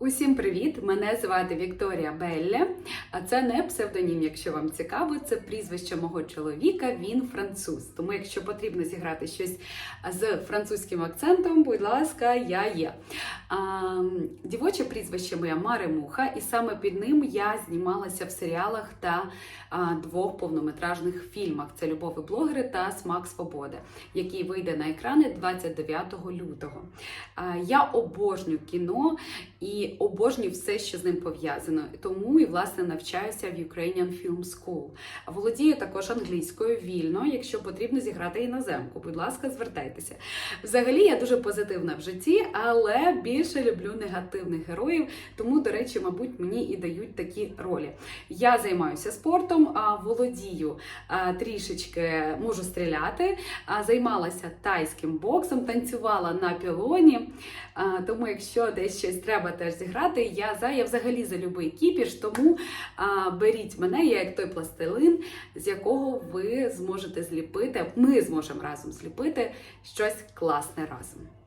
Усім привіт! Мене звати Вікторія Белле. А це не псевдонім, якщо вам цікаво, це прізвище мого чоловіка. Він француз. Тому, якщо потрібно зіграти щось з французьким акцентом, будь ласка, я є. Дівоче прізвище моє Мари Муха, і саме під ним я знімалася в серіалах та двох повнометражних фільмах: це Любов і блогери та Смак Свободи, який вийде на екрани 29 лютого. Я обожнюю кіно і обожнюю все, що з ним пов'язано. Тому і власне навчаюся в Ukrainian Film School. Володію також англійською вільно, якщо потрібно зіграти іноземку. Будь ласка, звертайтеся. Взагалі, я дуже позитивна в житті, але більше люблю негативних героїв. Тому, до речі, мабуть, мені і дають такі ролі. Я займаюся спортом, володію трішечки можу стріляти, займалася тайським боксом, танцювала на пілоні. Тому, якщо десь щось треба теж зіграти, я за я взагалі за любий кіпіш. Тому беріть мене, я як той пластилин, з якого ви зможете зліпити. Ми зможемо разом зліпити щось класне разом.